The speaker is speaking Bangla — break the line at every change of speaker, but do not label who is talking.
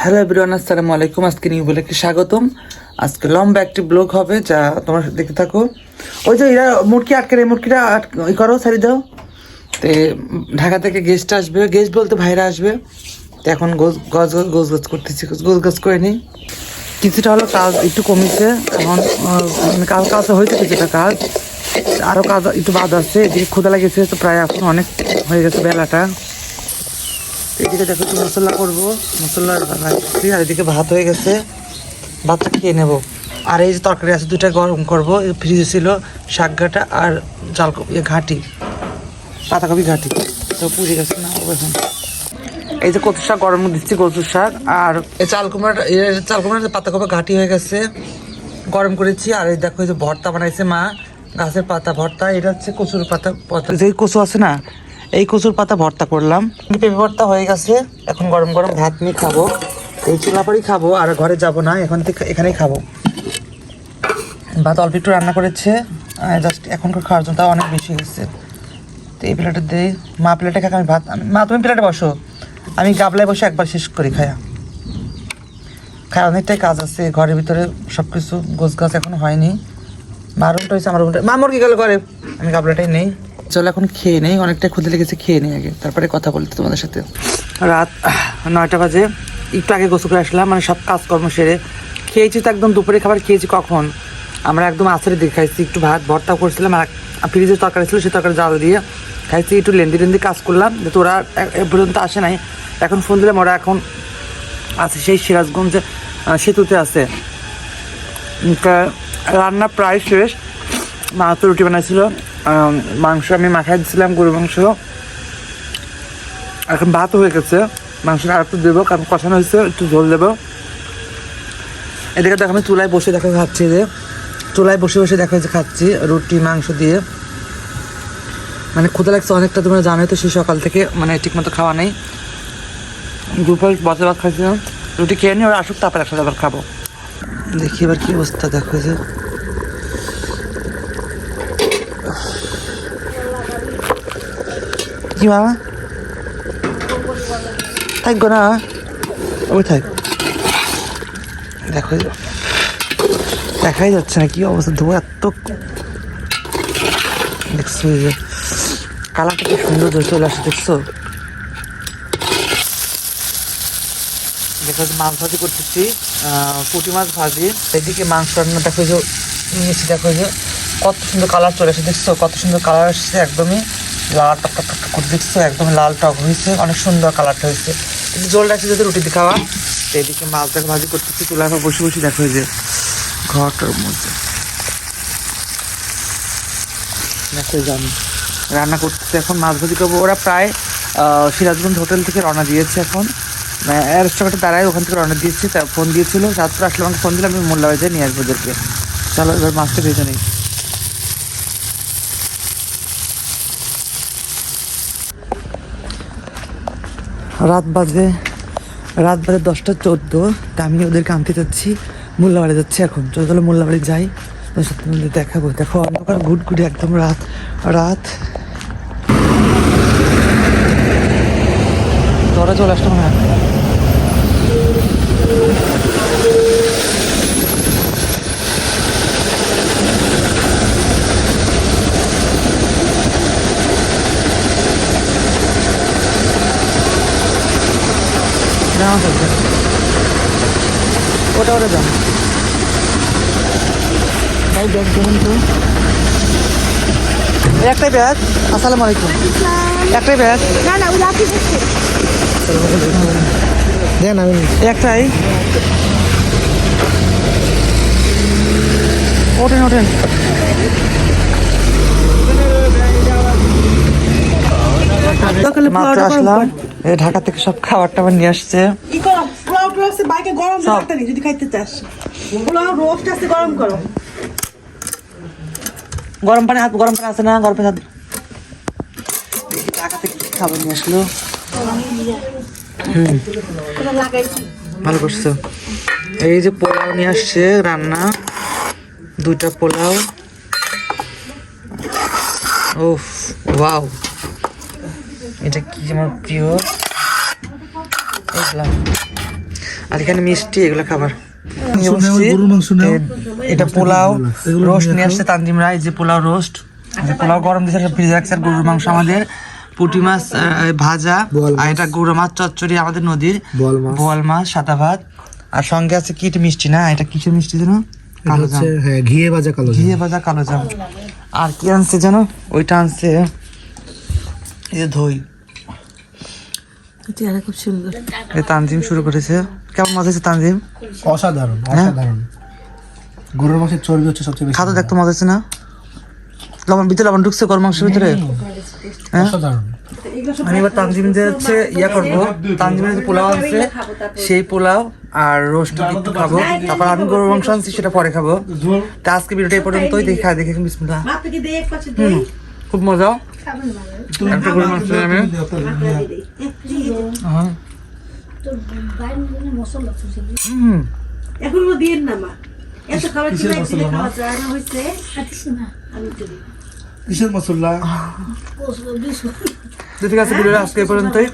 হ্যালো এভরিওয়ান, আসসালামু আলাইকুম। আজকে নিউ ব্লগে স্বাগতম। আজকে লম্বা একটি ব্লগ হবে যা তোমরা দেখতে থাকো। ওই যে এরা মুরগি আটকে রে, মুরগিটা আট- ই করো সারি দাও। তে ঢাকা থেকে গেস্ট আসবে। গেস্ট বলতে ভাইরা আসবে। তো এখন গোজ গজ গজ গোজ করতেছি। গোজ গজ করে নিই। কিছুটা হলো কাজ একটু কমেছে। এখন মানে কাজ কাজ হয়েছে কিছুটা কাজ। আরও কাজ একটু বাদ আছে। এদিকে ক্ষুদা লেগেছে, তো প্রায় এখন অনেক হয়ে গেছে বেলাটা। এদিকে দেখো একটু মশলা করব। মশলা বানাচ্ছি আর এদিকে ভাত হয়ে গেছে। ভাতটা খেয়ে নেব। আর এই যে তরকারি আছে দুটা গরম করব। ফ্রিজে ছিল শাক ঘাটা আর ইয়ে ঘাটি, পাতাকপি ঘাটি। তো পুড়ে গেছে না এখন। এই যে কচু শাক, গরম দিচ্ছি কচু শাক। আর এই চাল কুমড়া চাল কুমড়া পাতাকপি ঘাটি হয়ে গেছে, গরম করেছি। আর এই দেখো এই যে ভর্তা বানাইছে মা, গাছের পাতা ভর্তা, এটা হচ্ছে কচুর পাতা পাতা যে কচু আছে না এই কচুর পাতা ভর্তা করলাম। পেঁপে ভর্তা হয়ে গেছে। এখন গরম গরম ভাত নিয়ে খাব। এই চুলাপাড়ি খাব, আর ঘরে যাব না, এখন থেকে এখানেই খাব। ভাত অল্প একটু রান্না করেছে জাস্ট এখনকার খাওয়ার জন্য তাও অনেক বেশি হয়েছে। তো এই প্লেটে দেই মা প্লেটে খাক, আমি ভাত মা, তুমি প্লেটে বসো। আমি গাবলায় বসে একবার শেষ করি, খায়া। খায়, অনেকটাই কাজ আছে, ঘরের ভিতরে সব কিছু গোছ গাছ এখনও হয়নি। মা রুমটা হয়েছে, আমার রুমটা মা, মুরগি গেল ঘরে। আমি গাবলাটাই নেই। চলো এখন খেয়ে নেই অনেকটাই ক্ষুদে লেগেছে, খেয়ে নেই আগে। তারপরে কথা বলতে তোমাদের সাথে। রাত নয়টা বাজে, একটু আগে গোসল করে আসলাম মানে সব কাজকর্ম সেরে। খেয়েছি তো একদম দুপুরে খাবার, খেয়েছি কখন? আমরা একদম আছারে দিয়ে খাইছি, একটু ভাত ভর্তা করছিলাম, আর ফ্রিজের তরকারি ছিল, সে তরকারি জাল দিয়ে খাইছি, একটু লেন্দি লেন্দি কাজ করলাম যে তোরা এ- পর্যন্ত আসে নাই। এখন ফোন দিলাম, ওরা এখন আছে সেই সিরাজগঞ্জ সেতুতে আছে। রান্না প্রায় শেষ, মা তো রুটি বানাইছিল। মাংস আমি মাখাই দিছিলাম গরু মাংস। এখন ভাত হয়ে গেছে। মাংসটা আর একটু দেবো, কারণ কষানো হয়েছে, একটু ঝোল দেবো। এদিকে দেখো আমি চুলায় বসে দেখা খাচ্ছি যে, চুলায় বসে বসে দেখা যে খাচ্ছি রুটি, মাংস দিয়ে। মানে ক্ষুদা লাগছে অনেকটা, তোমরা জানোই তো, সেই সকাল থেকে মানে ঠিকমতো খাওয়া নেই। গ্রুপে বসে ভাত খাইছিলাম। রুটি খেয়ে নিই ওরা আসুক, তারপর একসাথে আবার খাব। দেখি এবার কি অবস্থা, দেখো যে। মামা থাকব না। ওই থাক। দেখো দেখাই যাচ্ছে না কি অবস্থা। ধোয়া এত। দেখছ যে। কালারটা কি সুন্দর ধরে চলে আসে, দেখছ? দেখো মাছ ভাজি করতেছি। পুঁটি মাছ ভাজি। এদিকে মাংস রান্না, দেখো যে, নিয়েছি, দেখো যে। কত সুন্দর কালার চলে এসে দেখছ? কত সুন্দর কালার আসছে, একদমই। লাল টক টক টক করে দেখছ একদম লাল টক হয়েছে, অনেক সুন্দর কালারটা হয়েছে। জল রাখছে যদি রুটি দিয়ে খাওয়া এদিকে মাছ দেখো, ভাজি করতেছি, চুলায় বসে বসে দেখো যে ঘরটার মধ্যে। দেখো আমি রান্না করতেছি এখন, মাছ ভাজি করব। ওরা প্রায় সিরাজগঞ্জ হোটেল থেকে রওনা দিয়েছে এখন। অ্যারোস্টাকাটে দাঁড়ায় ওখান থেকে রওনা দিয়েছি ফোন দিয়েছিল। রাত্রে আসলে আমাকে ফোন দিলাম আমি মোল্লা বাজারে নিয়ে আসব ওদেরকে। চলো এবার মাছটা ভেজে নিই। রাত বাজে রাত বাজে দশটা চোদ্দ, তা আমি ওদেরকে আনতে যাচ্ছি। মোল্লাবাড়ি যাচ্ছি এখন। চলো তাহলে মোল্লাবাড়ি যাই। তোর সাথে তোমাদের দেখাবো। দেখো, অন্ধকার ঘুট ঘুটে একদম রাত রাত। ধরা চলে আসলাম না যাও চলছে ওটা ওটা যাও ভাই ব্যাগ দেখুন তো? একটাই ব্যাগ আসসালামু আলাইকুম। একটাই ব্যাগ
না না ওই
দেন আমি একটাই। ওঠেন ওঠেন। মাত্র আসলাম। ঢাকা থেকে সব খাবার টাবার নিয়ে আসছে।
বাইকে গরম রাখতে যদি খাইতে চাস। রোস্ট আছে গরম করো।
গরম পানি হাত গরম পানি আছে না গরম পানি হাত ঢাকা থেকে খাবার নিয়ে আসলো। হুম। ভালো করছ। এই যে পোলাও নিয়ে আসছে রান্না। দুইটা পোলাও। ওফ ওয়াও। এটা কি আমার প্রিয়? আর এখানে মিষ্টি এগুলো খাবার। এটা পোলাও। রোস্ট
নিয়ে
আসছে তানজিম রায় যে পোলাও রোস্ট। পোলাও গরম দিয়েছে ফ্রিজে রাখছে আর গরুর মাংস আমাদের। পুঁটি মাছ ভাজা। আর এটা গরুর মাছ চচ্চড়ি আমাদের নদীর।
বোয়াল মাছ।
সাদা ভাত। আর সঙ্গে আছে কি এটা মিষ্টি না? এটা কিসের মিষ্টি যেন? কালো জাম।
হ্যাঁ ঘিয়ে ভাজা কালো জাম।
ঘিয়ে ভাজা কালো জাম। আর কি আনছে জানো ওইটা আনছে এই যে দই
চেহারা খুব সুন্দর।
এই তানজিম শুরু করেছে। কেমন মজা হয়েছে তানজিম?
অসাধারণ অসাধারণ। গরুর মাংসের চর্বি হচ্ছে সবচেয়ে বেশি
খাতো দেখতো মজা হচ্ছে না? লবণ ভিতরে লবণ ঢুকছে গরম মাংসের ভিতরে? হ্যাঁ?
অসাধারণ।
আমি এবার তানজিমদের হচ্ছে ইয়া করব। তানজিমের যে পোলাও আছে সেই পোলাও আর রোস্ট একটু খাব। তারপর আমি গরু মাংস আনছি সেটা পরে খাব। তা আজকে ভিডিওটা এই পর্যন্তই। দেখা দেখে বিসমিল্লাহ। খুব মজা একটা নিয়ে আমি হ্যাঁ।
এখন ও না মা। এত খাবার খাওয়া যায় না। হইছে আমি
কিসের মশলা?
ঠিক আছে ভিডিওটা আজকে পর্যন্তই।